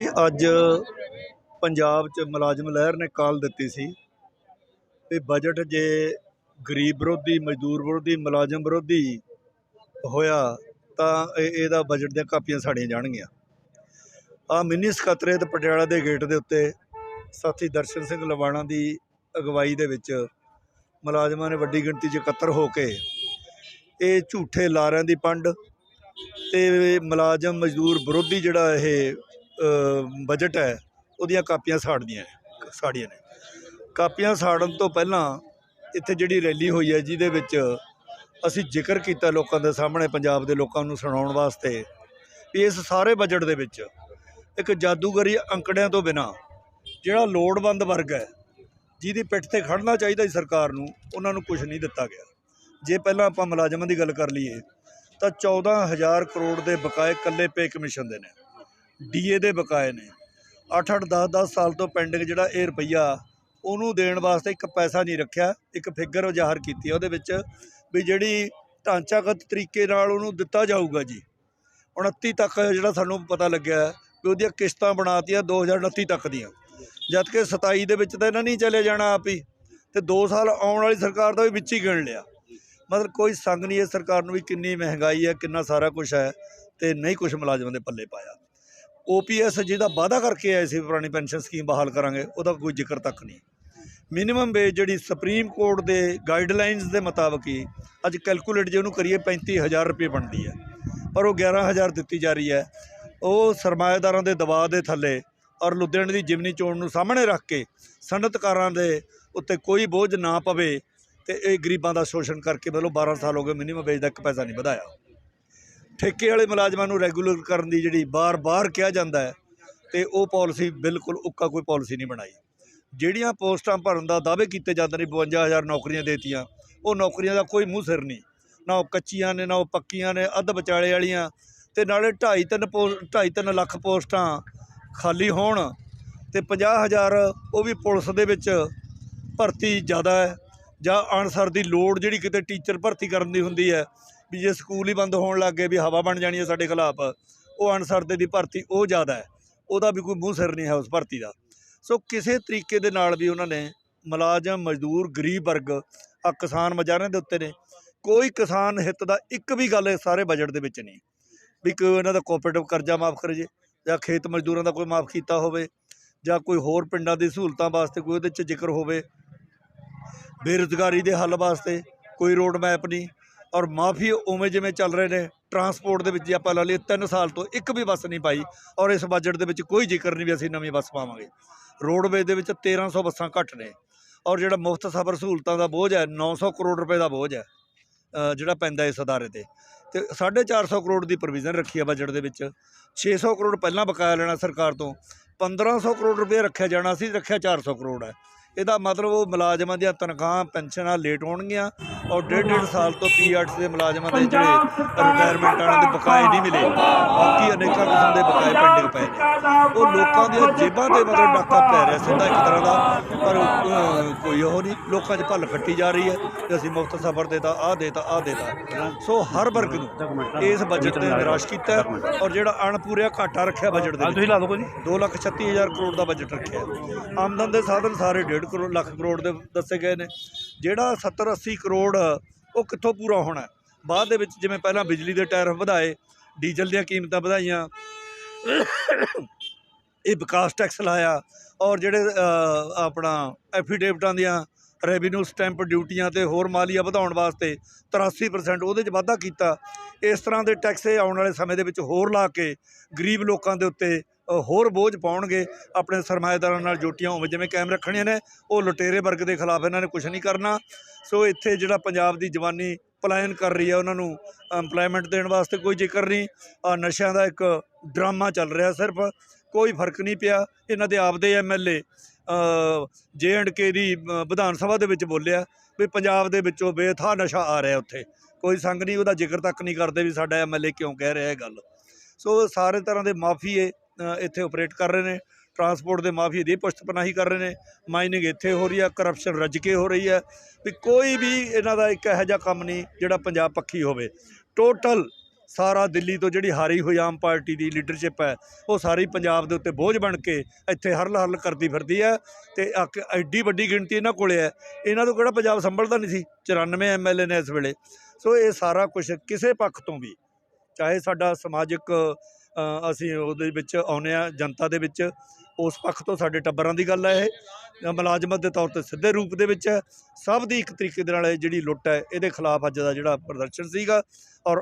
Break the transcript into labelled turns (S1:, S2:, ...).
S1: ਅੱਜ ਪੰਜਾਬ 'ਚ ਮੁਲਾਜ਼ਮ ਲਹਿਰ ਨੇ ਕਾਲ ਦਿੱਤੀ ਸੀ ਵੀ ਬਜਟ ਜੇ ਗਰੀਬ ਵਿਰੋਧੀ, ਮਜ਼ਦੂਰ ਵਿਰੋਧੀ, ਮੁਲਾਜ਼ਮ ਵਿਰੋਧੀ ਹੋਇਆ ਤਾਂ ਇਹਦਾ ਬਜਟ ਦੀਆਂ ਕਾਪੀਆਂ ਸਾੜੀਆਂ ਜਾਣਗੀਆਂ। ਆ ਮਿੰਨੀ ਸਕੱਤਰੇਤ ਪਟਿਆਲਾ ਦੇ ਗੇਟ ਦੇ ਉੱਤੇ ਸਾਥੀ ਦਰਸ਼ਨ ਸਿੰਘ ਲਵਾਣਾ ਦੀ ਅਗਵਾਈ ਦੇ ਵਿੱਚ ਮੁਲਾਜ਼ਮਾਂ ਨੇ ਵੱਡੀ ਗਿਣਤੀ 'ਚ ਇਕੱਤਰ ਹੋ ਕੇ ਇਹ ਝੂਠੇ ਲਾਰਿਆਂ ਦੀ ਪੰਡ ਤੇ ਮੁਲਾਜ਼ਮ, ਮਜ਼ਦੂਰ ਵਿਰੋਧੀ ਜਿਹੜਾ ਇਹ ਬਜਟ ਹੈ, ਉਹਦੀਆਂ ਕਾਪੀਆਂ ਸਾੜਦੀਆਂ ਸਾੜੀਆਂ ਨੇ। ਕਾਪੀਆਂ ਸਾੜਨ ਤੋਂ ਪਹਿਲਾਂ ਇੱਥੇ ਜਿਹੜੀ ਰੈਲੀ ਹੋਈ ਹੈ, ਜਿਹਦੇ ਵਿੱਚ ਅਸੀਂ ਜ਼ਿਕਰ ਕੀਤਾ ਲੋਕਾਂ ਦੇ ਸਾਹਮਣੇ, ਪੰਜਾਬ ਦੇ ਲੋਕਾਂ ਨੂੰ ਸੁਣਾਉਣ ਵਾਸਤੇ, ਵੀ ਇਸ ਸਾਰੇ ਬਜਟ ਦੇ ਵਿੱਚ ਇੱਕ ਜਾਦੂਗਰੀ ਅੰਕੜਿਆਂ ਤੋਂ ਬਿਨਾ ਜਿਹੜਾ ਲੋੜਵੰਦ ਵਰਗ ਹੈ, ਜਿਹਦੀ ਪਿੱਠ ਤੇ ਖੜਨਾ ਚਾਹੀਦਾ ਸੀ ਸਰਕਾਰ ਨੂੰ, ਉਹਨਾਂ ਨੂੰ ਕੁਝ ਨਹੀਂ ਦਿੱਤਾ ਗਿਆ। ਜੇ ਪਹਿਲਾਂ ਆਪਾਂ ਮੁਲਾਜ਼ਮਾਂ ਦੀ ਗੱਲ ਕਰ ਲਈਏ, ਤਾਂ 14000 ਕਰੋੜ ਦੇ ਬਕਾਏ ਕੱਲੇ ਪੇ ਕਮਿਸ਼ਨ ਦੇ ਨੇ। ਡੀਏ ਦੇ ਬਕਾਏ ਨੇ। 8-8 10-10 ਸਾਲ ਤੋਂ ਪੈਂਡਿੰਗ ਜਿਹੜਾ ਇਹ ਰੁਪਈਆ ਉਹਨੂੰ ਦੇਣ ਵਾਸਤੇ ਇੱਕ ਪੈਸਾ ਨਹੀਂ ਰੱਖਿਆ, ਇੱਕ ਫਿਗਰ ਜ਼ਾਹਰ ਕੀਤੀ ਉਹਦੇ ਵਿੱਚ ਵੀ ਜਿਹੜੀ ਢਾਂਚਾਗਤ ਤਰੀਕੇ ਨਾਲ ਉਹਨੂੰ ਦਿੱਤਾ ਜਾਊਗਾ ਜੀ। 29 ਤੱਕ ਜਿਹੜਾ ਸਾਨੂੰ ਪਤਾ ਲੱਗਿਆ ਵੀ ਉਹਦੀਆਂ ਕਿਸ਼ਤਾਂ ਬਣਾਤੀਆਂ 2029 ਤੱਕ ਦੀਆਂ। ਜਦ ਕਿ 27 ਦੇ ਵਿੱਚ ਤਾਂ ਇਹਨਾਂ ਨਹੀਂ ਚਲੇ ਜਾਣਾ ਆਪ ਹੀ ਤੇ 2 ਸਾਲ ਆਉਣ ਵਾਲੀ ਸਰਕਾਰ ਦਾ ਵੀ ਵਿੱਚ ਹੀ ਗਿਣ ਲਿਆ। ਮਤਲਬ ਕੋਈ ਸੰਗ ਨਹੀਂ ਹੈ ਸਰਕਾਰ ਨੂੰ ਵੀ ਕਿੰਨੀ ਮਹਿੰਗਾਈ ਹੈ, ਕਿੰਨਾ ਸਾਰਾ ਕੁਝ ਹੈ ਤੇ ਨਹੀਂ ਕੁਝ ਮੁਲਾਜ਼ਮਾਂ ਦੇ ਪੱਲੇ ਪਾਇਆ। ਓਪੀਐਸ ਜਿਹਦਾ ਵਾਅਦਾ ਕਰਕੇ ਆਏ ਸੀ ਪੁਰਾਣੀ ਪੈਨਸ਼ਨ ਸਕੀਮ ਬਹਾਲ ਕਰਾਂਗੇ, ਉਹਦਾ ਕੋਈ ਜ਼ਿਕਰ ਤੱਕ ਨਹੀਂ। ਮਿਨੀਮਮ ਵੇਜ ਜਿਹੜੀ ਸੁਪਰੀਮ ਕੋਰਟ ਦੇ ਗਾਈਡਲਾਈਨਸ ਦੇ ਮੁਤਾਬਕ ਹੀ ਅੱਜ ਕੈਲਕੂਲੇਟ ਜੇ ਉਹਨੂੰ ਕਰੀਏ 35000 ਰੁਪਏ ਬਣਦੀ ਹੈ। ਪਰ ਉਹ 11000 ਦਿੱਤੀ ਜਾ ਰਹੀ ਹੈ। ਉਹ ਸਰਮਾਏਦਾਰਾਂ ਦੇ ਦਬਾਅ ਦੇ ਥੱਲੇ ਔਰ ਲੁਧਿਆਣੇ ਦੀ ਜਿਮਨੀ ਚੋਣ ਨੂੰ ਸਾਹਮਣੇ ਰੱਖ ਕੇ ਸਨਅਤਕਾਰਾਂ ਦੇ ਉੱਤੇ ਕੋਈ ਬੋਝ ਨਾ ਪਵੇ ਤੇ ਇਹ ਗਰੀਬਾਂ ਦਾ ਸ਼ੋਸ਼ਣ ਕਰਕੇ ਮਤਲਬ 12 ਸਾਲ ਹੋ ਗਏ ਮਿਨੀਮਮ ਵੇਜ ਦਾ ਇੱਕ ਪੈਸਾ ਨਹੀਂ ਵਧਾਇਆ। ਠੇਕੇ ਵਾਲੇ ਮੁਲਾਜ਼ਮਾਂ ਨੂੰ ਰੈਗੂਲਰ ਕਰਨ ਦੀ ਜਿਹੜੀ ਬਾਰ-ਬਾਰ ਕਿਹਾ ਜਾਂਦਾ ਹੈ ਤੇ ਉਹ ਪਾਲਿਸੀ ਬਿਲਕੁਲ ਉੱਕਾ ਕੋਈ ਪਾਲਿਸੀ ਨਹੀਂ ਬਣਾਈ। ਜਿਹੜੀਆਂ ਪੋਸਟਾਂ ਭਰਨ ਦਾ ਦਾਅਵੇ ਕੀਤੇ ਜਾਂਦੇ ਨੇ 52000 ਨੌਕਰੀਆਂ ਦੇਤੀਆਂ, ਉਹ ਨੌਕਰੀਆਂ ਦਾ ਕੋਈ ਮੂੰਹ ਸਿਰ ਨਹੀਂ। ਨਾ ਉਹ ਕੱਚੀਆਂ ਨੇ, ਨਾ ਉਹ ਪੱਕੀਆਂ ਨੇ, ਅੱਧ ਵਿਚਾਲੇ ਵਾਲੀਆਂ ਤੇ ਨਾਲੇ 2.5 ਤਿੰਨ 2.5 ਤਿੰਨ ਲੱਖ ਪੋਸਟਾਂ ਖਾਲੀ ਹੋਣ ਤੇ 50000 ਉਹ ਵੀ ਪੁਲਿਸ ਦੇ ਵਿੱਚ ਭਰਤੀ ਜ਼ਿਆਦਾ ਹੈ ਜਾਂ ਅਨਸਰ ਦੀ ਲੋੜ ਜਿਹੜੀ ਕਿਤੇ ਟੀਚਰ ਭਰਤੀ ਕਰਨ ਦੀ ਹੁੰਦੀ ਹੈ ਵੀ ਜੇ ਸਕੂਲ ਹੀ ਬੰਦ ਹੋਣ ਲੱਗ ਗਏ ਵੀ ਹਵਾ ਬਣ ਜਾਣੀ ਹੈ ਸਾਡੇ ਖਿਲਾਫ, ਉਹ ਅਨਸਰਦੇ ਦੀ ਭਰਤੀ ਉਹ ਜ਼ਿਆਦਾ ਹੈ। ਉਹਦਾ ਵੀ ਕੋਈ ਮੂੰਹ ਸਿਰ ਨਹੀਂ ਹੈ ਉਸ ਭਰਤੀ ਦਾ। ਸੋ ਕਿਸੇ ਤਰੀਕੇ ਦੇ ਨਾਲ ਵੀ ਉਹਨਾਂ ਨੇ ਮੁਲਾਜ਼ਮ, ਮਜ਼ਦੂਰ, ਗਰੀਬ ਵਰਗ ਆ ਕਿਸਾਨ ਮਜ਼ਾਰਿਆਂ ਦੇ ਉੱਤੇ ਨੇ। ਕੋਈ ਕਿਸਾਨ ਹਿੱਤ ਦਾ ਇੱਕ ਵੀ ਗੱਲ ਇਸ ਸਾਰੇ ਬਜਟ ਦੇ ਵਿੱਚ ਨਹੀਂ। ਵੀ ਕੋਈ ਇਹਨਾਂ ਦਾ ਕੋਆਪਰੇਟਿਵ ਕਰਜ਼ਾ ਮਾਫ ਕਰ ਜੇ, ਜਾਂ ਖੇਤ ਮਜ਼ਦੂਰਾਂ ਦਾ ਕੋਈ ਮਾਫ ਕੀਤਾ ਹੋਵੇ, ਜਾਂ ਕੋਈ ਹੋਰ ਪਿੰਡਾਂ ਦੀ ਸਹੂਲਤਾਂ ਵਾਸਤੇ ਕੋਈ ਉਹਦੇ 'ਚ ਜ਼ਿਕਰ ਹੋਵੇ। ਬੇਰੁਜ਼ਗਾਰੀ ਦੇ ਹੱਲ ਵਾਸਤੇ ਕੋਈ ਰੋਡ ਮੈਪ ਨਹੀਂ। ਔਰ ਮਾਫੀ ਉਵੇਂ ਜਿਵੇਂ ਚੱਲ ਰਹੇ ਨੇ ਟਰਾਂਸਪੋਰਟ ਦੇ ਵਿੱਚ ਜੇ ਆਪਾਂ ਲਾ ਲਈਏ 3 ਸਾਲ ਤੋਂ ਇੱਕ ਵੀ ਬੱਸ ਨਹੀਂ ਪਾਈ ਔਰ ਇਸ ਬਜਟ ਦੇ ਵਿੱਚ ਕੋਈ ਜ਼ਿਕਰ ਨਹੀਂ ਵੀ ਅਸੀਂ ਨਵੀਂ ਬੱਸ ਪਾਵਾਂਗੇ। ਰੋਡਵੇਜ਼ ਦੇ ਵਿੱਚ 1300 ਬੱਸਾਂ ਘੱਟ ਨੇ ਔਰ ਜਿਹੜਾ ਮੁਫਤ ਸਫ਼ਰ ਸਹੂਲਤਾਂ ਦਾ ਬੋਝ ਹੈ 900 ਕਰੋੜ ਰੁਪਏ ਦਾ ਬੋਝ ਹੈ ਜਿਹੜਾ ਪੈਂਦਾ ਇਸ ਅਦਾਰੇ ਤੇ। ਤੇ 450 ਕਰੋੜ ਦੀ ਪ੍ਰੋਵੀਜ਼ਨ ਰੱਖੀ ਹੈ ਬਜਟ ਦੇ ਵਿੱਚ। 600 ਕਰੋੜ ਪਹਿਲਾਂ ਬਕਾਇਆ ਲੈਣਾ ਸਰਕਾਰ ਤੋਂ 1500 ਕਰੋੜ ਰੁਪਏ ਰੱਖਿਆ ਜਾਣਾ ਸੀ, ਰੱਖਿਆ 400 ਕਰੋੜ ਹੈ। ਇਹਦਾ ਮਤਲਬ ਉਹ ਮੁਲਾਜ਼ਮਾਂ ਦੀਆਂ ਤਨਖਾਹਾਂ ਪੈਨਸ਼ਨਾਂ ਲੇਟ ਹੋਣਗੀਆਂ ਔਰ ਡੇਢ ਡੇਢ ਸਾਲ ਤੋਂ ਪੀਆਰਟੀ ਦੇ ਮੁਲਾਜ਼ਮਾਂ ਦੇ ਜਿਹੜੇ ਰਿਟਾਇਰਮੈਂਟ ਵਾਲਿਆਂ ਦੇ ਬਕਾਏ ਨਹੀਂ ਮਿਲੇ। ਬਾਕੀ ਅਨੇਕਾਂ ਕਿਸਮ ਦੇ ਬਕਾਏ ਪੈਂਡਿੰਗ ਪਏ ਨੇ। ਉਹ ਲੋਕਾਂ ਦੀਆਂ ਜੇਬਾਂ ਤੇ ਮਤਲਬ ਡਾਕਾ ਪੈ ਰਿਹਾ ਸਿੱਧਾ ਇੱਕ ਤਰ੍ਹਾਂ ਦਾ ਪਰ ਕੋਈ ਉਹ ਨਹੀਂ ਲੋਕਾਂ 'ਚ ਭੱਲ ਖੱਟੀ ਜਾ ਰਹੀ ਹੈ ਕਿ ਅਸੀਂ ਮੁਫਤ ਸਫ਼ਰ ਦੇਤਾ ਆਹ ਦੇਤਾ ਆਹ ਦੇਤਾ। ਸੋ ਹਰ ਵਰਗ ਨੂੰ ਇਸ ਬਜਟ ਨੇ ਨਿਰਾਸ਼ ਕੀਤਾ ਔਰ ਜਿਹੜਾ ਅਣਪੂਰਿਆ ਘਾਟਾ ਰੱਖਿਆ ਬਜਟ ਦੇ
S2: ਤੁਸੀਂ ਲਾ ਦਿਓ ਕੋਈ
S1: ਦੋ ਲੱਖ ਛੱਤੀ ਹਜ਼ਾਰ ਕਰੋੜ ਦਾ ਬਜਟ ਰੱਖਿਆ। ਆਮਦਨ ਦੇ ਸਾਧਨ ਸਾਰੇ 1.5 ਕਰੋੜ ਲੱਖ ਕਰੋੜ ਦੇ ਦੱਸੇ ਗਏ ਨੇ। ਜਿਹੜਾ 70 80 ਕਰੋੜ ਉਹ ਕਿੱਥੋਂ ਪੂਰਾ ਹੋਣਾ? ਬਾਅਦ ਦੇ ਵਿੱਚ ਜਿਵੇਂ ਪਹਿਲਾਂ ਬਿਜਲੀ ਦੇ ਟੈਰਿਫ ਵਧਾਏ ਡੀਜ਼ਲ ਦੀਆਂ ਕੀਮਤਾਂ ਵਧਾਈਆਂ। ਇਹ ਵਿਕਾਸ ਟੈਕਸ ਲਾਇਆ ਔਰ ਜਿਹੜੇ ਆਪਣਾ ਐਫੀਡੇਵਿਟਾਂ ਦੀਆਂ ਰੈਵਨਿਊ ਸਟੈਂਪ ਡਿਊਟੀਆਂ ਤੇ ਹੋਰ ਮਾਲੀਆ ਵਧਾਉਣ ਵਾਸਤੇ 83% ਉਹਦੇ 'ਚ ਵਾਧਾ ਕੀਤਾ, ਇਸ ਤਰ੍ਹਾਂ ਦੇ ਟੈਕਸ ਇਹ ਆਉਣ ਵਾਲੇ ਸਮੇਂ ਦੇ ਵਿੱਚ ਹੋਰ ਲਾ ਕੇ ਗਰੀਬ ਲੋਕਾਂ ਦੇ ਉੱਤੇ ਹੋਰ ਬੋਝ ਪਾਉਣਗੇ, ਆਪਣੇ ਸਰਮਾਏਦਾਰਾਂ ਨਾਲ ਜੋਟੀਆਂ ਹੋਵੇ, ਜਿਵੇਂ ਕਾਇਮ ਰੱਖਣੀਆਂ ਨੇ, ਉਹ ਲੁਟੇਰੇ ਵਰਗ ਦੇ ਖਿਲਾਫ ਇਹਨਾਂ ਨੇ ਕੁਝ ਨਹੀਂ ਕਰਨਾ। ਸੋ ਇੱਥੇ ਜਿਹੜਾ ਪੰਜਾਬ ਦੀ ਜਵਾਨੀ ਪਲਾਇਨ ਕਰ ਰਹੀ ਹੈ, ਉਹਨਾਂ ਨੂੰ ਐਮਪਲੋਇਮੈਂਟ ਦੇਣ ਵਾਸਤੇ ਕੋਈ ਜ਼ਿਕਰ ਨਹੀਂ। ਨਸ਼ਿਆਂ ਦਾ ਇੱਕ ਡਰਾਮਾ ਚੱਲ ਰਿਹਾ ਸਿਰਫ। ਕੋਈ ਫ਼ਰਕ ਨਹੀਂ ਪਿਆ। ਇਹਨਾਂ ਦੇ ਆਪਦੇ ਐਮਐਲਏ ਜੇ ਐਂਡ ਕੇ ਦੀ ਵਿਧਾਨ ਸਭਾ ਦੇ ਵਿੱਚ ਬੋਲਿਆ ਵੀ ਪੰਜਾਬ ਦੇ ਵਿੱਚੋਂ ਬੇਥਾ ਨਸ਼ਾ ਆ ਰਿਹਾ ਉੱਥੇ। ਕੋਈ ਸੰਗ ਨਹੀਂ, ਉਹਦਾ ਜ਼ਿਕਰ ਤੱਕ ਨਹੀਂ ਕਰਦੇ ਵੀ ਸਾਡਾ ਐਮਐਲਏ ਕਿਉਂ ਕਹਿ ਰਿਹਾ ਇਹ ਗੱਲ। ਸੋ ਸਾਰੇ ਤਰ੍ਹਾਂ ਦੇ ਮਾਫੀਏ ਇੱਥੇ ਆਪਰੇਟ ਕਰ ਰਹੇ ਨੇ। ਟਰਾਂਸਪੋਰਟ ਦੇ ਮਾਫੀਏ ਦੀ ਪੁਸ਼ਤਪਨਾਹੀ ਕਰ ਰਹੇ ਨੇ। ਮਾਈਨਿੰਗ ਇੱਥੇ ਹੋ ਰਹੀ ਹੈ ਕਰਪਸ਼ਨ ਰੱਜ ਕੇ ਹੋ ਰਹੀ ਹੈ ਵੀ ਕੋਈ ਵੀ ਇਹਨਾਂ ਦਾ ਇੱਕ ਇਹੋ ਜਿਹਾ ਕੰਮ ਨਹੀਂ ਜਿਹੜਾ ਪੰਜਾਬ ਪੱਖੀ ਹੋਵੇ। ਟੋਟਲ ਸਾਰਾ ਦਿੱਲੀ ਤੋਂ ਜਿਹੜੀ ਹਾਰੀ ਹੋਈ ਆਮ ਪਾਰਟੀ ਦੀ ਲੀਡਰਸ਼ਿਪ ਹੈ, ਉਹ ਸਾਰੀ ਪੰਜਾਬ ਦੇ ਉੱਤੇ ਬੋਝ ਬਣ ਕੇ ਇੱਥੇ ਹਰਲ ਹਰਲ ਕਰਦੀ ਫਿਰਦੀ ਹੈ ਤੇ ਇੱਕ ਐਡੀ ਵੱਡੀ ਗਿਣਤੀ ਇਹਨਾਂ ਕੋਲੇ ਹੈ। ਇਹਨਾਂ ਤੋਂ ਕਿਹੜਾ ਪੰਜਾਬ ਸੰਭਲਦਾ ਨਹੀਂ ਸੀ? 94 ਐਮਐਲਏ ਨੇ ਇਸ ਵੇਲੇ। ਸੋ ਇਹ ਸਾਰਾ ਕੁਝ ਕਿਸੇ ਪੱਖ ਤੋਂ ਵੀ, ਚਾਹੇ ਸਾਡਾ ਸਮਾਜਿਕ ਅਸੀਂ ਉਹਦੇ ਵਿੱਚ ਆਉਂਦੇ ਆ ਜਨਤਾ ਦੇ ਵਿੱਚ, ਉਸ ਪੱਖ ਤੋਂ ਸਾਡੇ ਟੱਬਰਾਂ ਦੀ ਗੱਲ ਹੈ ਇਹ। ਜਾਂ ਮੁਲਾਜ਼ਮਤ ਦੇ ਤੌਰ ਤੇ ਸਿੱਧੇ ਰੂਪ ਦੇ ਵਿੱਚ ਹੈ। ਸਭ ਦੀ ਇੱਕ ਤਰੀਕੇ ਦੇ ਨਾਲ ਇਹ ਜਿਹੜੀ ਲੁੱਟ ਹੈ, ਇਹਦੇ ਖਿਲਾਫ ਅੱਜ ਦਾ ਜਿਹੜਾ ਪ੍ਰਦਰਸ਼ਨ ਸੀਗਾ ਔਰ